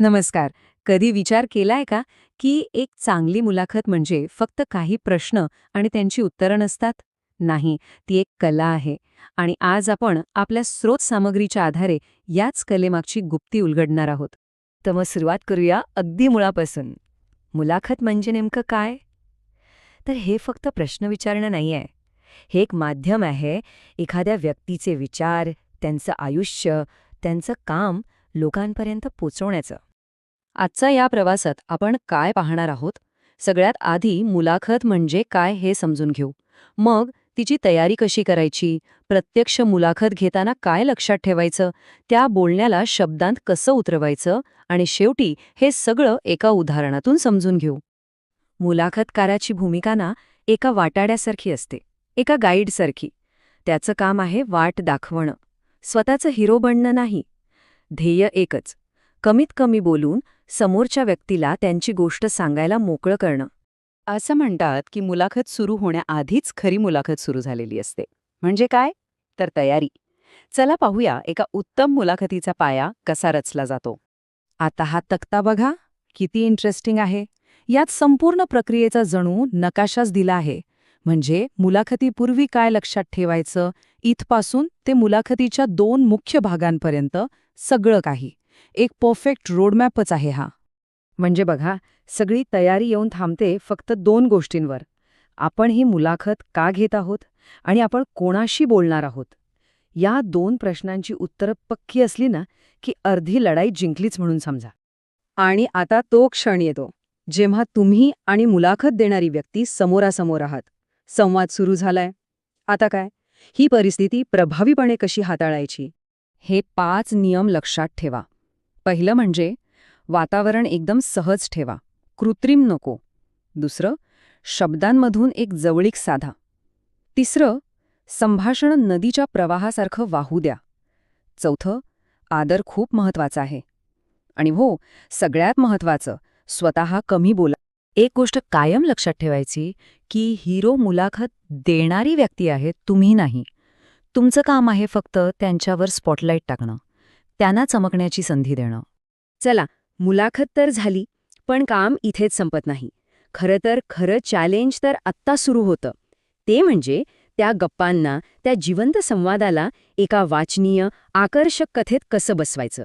नमस्कार. कधी विचार केलाय का की एक चांगली मुलाखत म्हणजे फक्त काही प्रश्न आणि त्यांची उत्तरं नसतात? नाही ती एक कला आहे. आणि आज आपण आपल्या स्रोत सामग्रीच्या आधारे याच कलेमागची गुप्ती उलगडणार आहोत. तर मग सुरुवात करूया अगदी मुळापासून. मुलाखत म्हणजे नेमकं काय? तर हे फक्त प्रश्न विचारणं नाही आहे हे एक माध्यम आहे. एखाद्या व्यक्तीचे विचार त्यांचं आयुष्य त्यांचं काम लोकांपर्यंत पोचवण्याचं. आजचा या प्रवासात आपण काय पाहणार आहोत? सगळ्यात आधी मुलाखत म्हणजे काय हे समजून घेऊ. मग तिची तयारी कशी करायची? प्रत्यक्ष मुलाखत घेताना काय लक्षात ठेवायचं? त्या बोलण्याला शब्दांत कसं उतरवायचं? आणि शेवटी हे सगळं एका उदाहरणातून समजून घेऊ. मुलाखतकाराची भूमिका ना एका वाटाड्यासारखी असते. एका गाईडसारखी. त्याचं काम आहे वाट दाखवणं. स्वतःचं हिरो बनणं नाही. ध्येय एकच. कमीत कमी बोलून समोरच्या व्यक्तीला त्यांची गोष्ट सांगायला मोकळं करणं. असं म्हणतात की मुलाखत सुरू होण्याआधीच खरी मुलाखत सुरू झालेली असते. म्हणजे काय? तर तयारी. चला पाहूया एका उत्तम मुलाखतीचा पाया कसा रचला जातो. आता हा तक्ता बघा. किती इंटरेस्टिंग आहे. यात संपूर्ण प्रक्रियेचा जणू नकाशाच दिला आहे. म्हणजे मुलाखतीपूर्वी काय लक्षात ठेवायचं? इथपासून ते मुलाखतीच्या दोन मुख्य भागांपर्यंत सगळं काही. एक परफेक्ट रोडमॅपच आहे हा. म्हणजे बघा सगळी तयारी येऊन थांबते फक्त दोन गोष्टींवर. आपण ही मुलाखत का घेत आहोत आणि आपण कोणाशी बोलणार आहोत? या दोन प्रश्नांची उत्तरं पक्की असली ना की अर्धी लढाई जिंकलीच म्हणून समजा. आणि आता तो क्षण येतो जेव्हा तुम्ही आणि मुलाखत देणारी व्यक्ती समोरासमोर आहात. संवाद सुरू झालाय. आता काय? ही परिस्थिती प्रभावीपणे कशी हाताळायची? हे पाच नियम लक्षात ठेवा. पहिलं म्हणजे वातावरण एकदम सहज ठेवा. कृत्रिम नको. दुसरं शब्दांमधून एक जवळीक साधा. तिसरं संभाषण नदीच्या प्रवाहासारखं वाहू द्या. चौथं आदर खूप महत्त्वाचा आहे. आणि हो सगळ्यात महत्वाचं स्वतः कमी बोला. एक गोष्ट कायम लक्षात ठेवायची की हिरो मुलाखत देणारी व्यक्ती आहे तुम्ही नाही. तुमचं काम आहे फक्त त्यांच्यावर स्पॉटलाईट टाकणं. त्यांना चमकण्याची संधी देणं. चला मुलाखत तर झाली पण काम इथेच संपत नाही. खरं तर खरं चॅलेंज तर आत्ता सुरू होतं. ते म्हणजे त्या गप्पांना त्या जिवंत संवादाला एका वाचनीय आकर्षक कथेत कसं बसवायचं?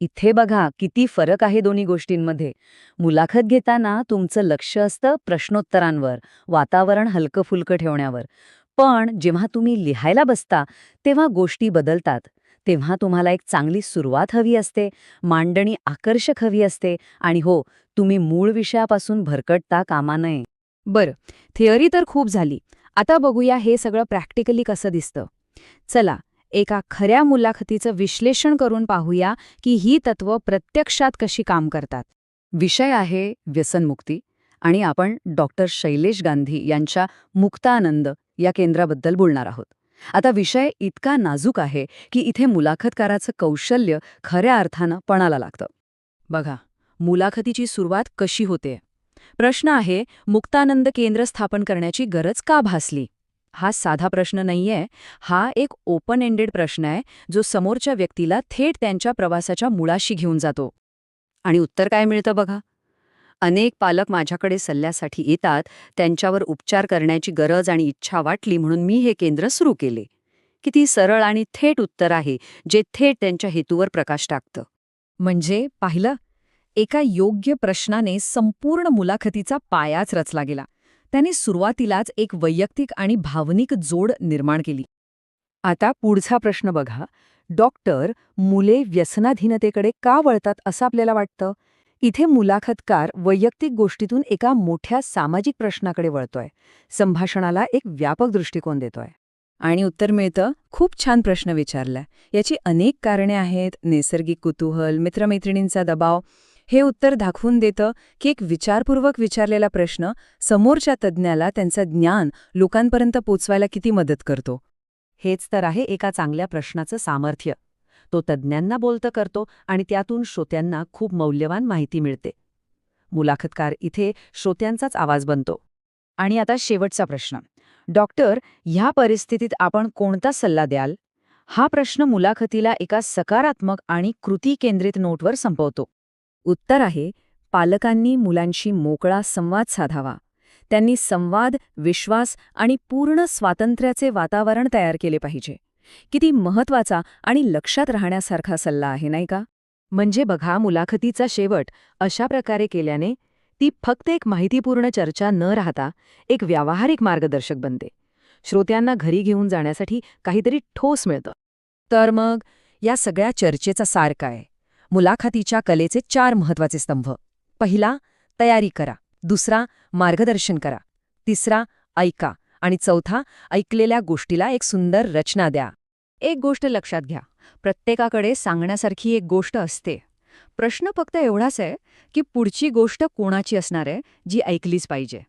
इथे बघा किती फरक आहे दोन्ही गोष्टींमध्ये. मुलाखत घेताना तुमचं लक्ष असतं प्रश्नोत्तरांवर वातावरण हलकं फुलकं ठेवण्यावर. पण जेव्हा तुम्ही लिहायला बसता तेव्हा गोष्टी बदलतात. तेव्हा तुम्हाला एक चांगली सुरुवात हवी असते मांडणी आकर्षक हवी असते आणि हो तुम्ही मूळ विषयापासून भरकटता कामा नये. बरं थिअरी तर खूप झाली. आता बघूया हे सगळं प्रॅक्टिकली कसं दिसतं. चला एका खऱ्या मुलाखतीचं विश्लेषण करून पाहूया की ही तत्त्व प्रत्यक्षात कशी काम करतात. विषय आहे व्यसनमुक्ती आणि आपण डॉक्टर शैलेश गांधी यांच्या मुक्तानंद या केंद्राबद्दल बोलणार आहोत. आता विषय इतका नाजूक आहे की इथे मुलाखतकाराचं कौशल्य खऱ्या अर्थानं पणाला लागतं. बघा मुलाखतीची सुरुवात कशी होते? प्रश्न आहे मुक्तानंद केंद्र स्थापन करण्याची गरज का भासली? हा साधा प्रश्न नाहीये हा एक ओपन एंडेड प्रश्न आहे जो समोरच्या व्यक्तीला थेट त्यांच्या प्रवासाच्या मुळाशी घेऊन जातो. आणि उत्तर काय मिळतं बघा? अनेक पालक माझ्याकडे सल्ल्यासाठी येतात त्यांच्यावर उपचार करण्याची गरज आणि इच्छा वाटली म्हणून मी हे केंद्र सुरू केले. किती सरळ आणि थेट उत्तर आहे जे थेट त्यांच्या हेतूवर प्रकाश टाकतं. म्हणजे पाहिलं एका योग्य प्रश्नाने संपूर्ण मुलाखतीचा पायाच रचला गेला. त्याने सुरुवातीलाच एक वैयक्तिक आणि भावनिक जोड निर्माण केली. आता पुढचा प्रश्न बघा. डॉक्टर मुले व्यसनाधीनतेकडे का वळतात असं आपल्याला वाटतं? इथे मुलाखतकार वैयक्तिक गोष्टीतून एका मोठ्या सामाजिक प्रश्नाकडे वळतोय. संभाषणाला एक व्यापक दृष्टिकोन देतोय. आणि उत्तर मिळतं खूप छान प्रश्न विचारलाय याची अनेक कारणे आहेत. नैसर्गिक कुतूहल मित्रमैत्रिणींचा दबाव. हे उत्तर दाखवून देतं की एक विचारपूर्वक विचारलेला प्रश्न समोरच्या तज्ज्ञाला त्यांचं ज्ञान लोकांपर्यंत पोचवायला किती मदत करतो. हेच तर आहे एका चांगल्या प्रश्नाचं सामर्थ्य. तो तज्ज्ञांना बोलतं करतो आणि त्यातून श्रोत्यांना खूप मौल्यवान माहिती मिळते. मुलाखतकार इथे श्रोत्यांचाच आवाज बनतो. आणि आता शेवटचा प्रश्न. डॉक्टर ह्या परिस्थितीत आपण कोणता सल्ला द्याल? हा प्रश्न मुलाखतीला एका सकारात्मक आणि कृती केंद्रित नोटवर संपवतो. उत्तर आहे पालकांनी मुलांशी मोकळा संवाद साधावा. त्यांनी संवाद विश्वास आणि पूर्ण स्वातंत्र्याचे वातावरण तयार केले पाहिजे. किती महत्त्वाचा आणि लक्षात राहण्यासारखा सल्ला आहे नाही का? म्हणजे बघा मुलाखतीचा शेवट अशा प्रकारे केल्याने ती फक्त एक माहितीपूर्ण चर्चा न राहता एक व्यावहारिक मार्गदर्शक बनते. श्रोत्यांना घरी घेऊन जाण्यासाठी काहीतरी ठोस मिळतं. तर मग या सगळ्या चर्चेचा सार काय? मुलाखतीच्या कलेचे चार महत्त्वाचे स्तंभ. पहिला तयारी करा. दुसरा मार्गदर्शन करा. तिसरा ऐका. आणि चौथा ऐकलेल्या गोष्टीला एक सुंदर रचना द्या. एक गोष्ट लक्षात घ्या. प्रत्येकाकडे सांगण्यासारखी एक गोष्ट असते. प्रश्न फक्त एवढाच आहे की पुढची गोष्ट कोणाची असणार आहे जी ऐकलीच पाहिजे.